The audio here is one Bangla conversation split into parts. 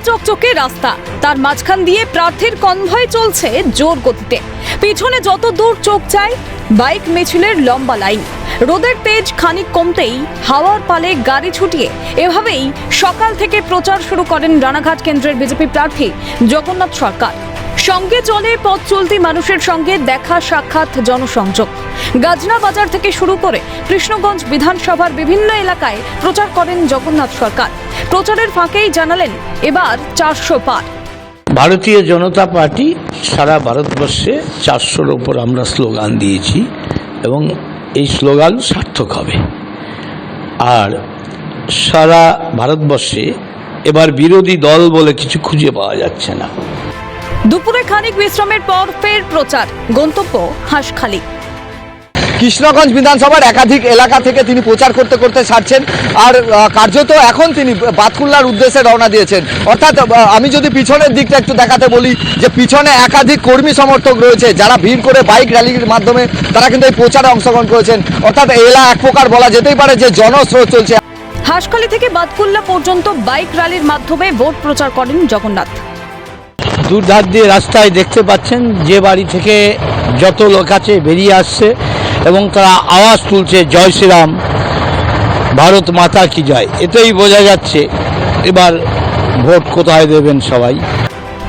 রাস্তা। তার মাঝখান দিয়ে প্রার্থীর কনভয় চলছে জোর গতিতে। পিছনে যত দূর চোখ চায় বাইক মিছিলের লম্বা লাইন। রোদের তেজ খানিক কমতেই হাওয়ার পালে গাড়ি ছুটিয়ে এভাবেই সকাল থেকে প্রচার শুরু করেন রানাঘাট কেন্দ্রের বিজেপি প্রার্থী জগন্নাথ সরকার। সঙ্গে চলে পথ চলতি মানুষের সঙ্গে দেখা সাক্ষাৎ জনসংযোগ। গাজনা বাজার থেকে শুরু করে কৃষ্ণগঞ্জ বিধানসভার বিভিন্ন এলাকায় প্রচার করেন জগন্নাথ সরকার। প্রচারের ফাঁকেই জানালেন এবার চারশো পার। ভারতীয় জনতা পার্টি সারা ভারতবর্ষে চারশোর ওপর আমরা স্লোগান দিয়েছি এবং এই স্লোগান সার্থক হবে। আর সারা ভারতবর্ষে এবার বিরোধী দল বলে কিছু খুঁজে পাওয়া যাচ্ছে না। দুপুরে খানিক বিশ্রামের পর ফের প্রচার। গন্তব্য হাঁসখালি। কৃষ্ণগঞ্জ বিধানসভার একাধিক এলাকা থেকে তিনি প্রচার করতে করতে ছাড়ছেন আর কার্যত এখন তিনি বাতকুল্লার উদ্দেশ্যে রওনা দিয়েছেন। অর্থাৎ আমি যদি পিছনের দিকটা একটু দেখাতে বলি যে পিছনে একাধিক কর্মী সমর্থক রয়েছে যারা ভিড় করে বাইক র্যালির মাধ্যমে তারা কিন্তু এই প্রচারে অংশগ্রহণ করেছেন। অর্থাৎ এলা এক প্রকার বলা যেতেই পারে যে জনস্রোত চলছে। হাঁসখালি থেকে বাতকুল্লা পর্যন্ত বাইক র্যালির মাধ্যমে ভোট প্রচার করেন জগন্নাথ। দুধার দিয়ে রাস্তায় দেখতে পাচ্ছেন যে বাড়ি থেকে যত লোক আছে বেরিয়ে আসছে এবং তারা আওয়াজ তুলছে, জয় শ্রীরাম, ভারত মাতা কি জয়? এতেই বোঝা যাচ্ছে এবার ভোট কোথায় দেবেন সবাই।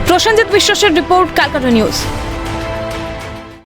প্রসেনজিৎ বিশ্বাসের রিপোর্ট ক্যালকাটা নিউজ।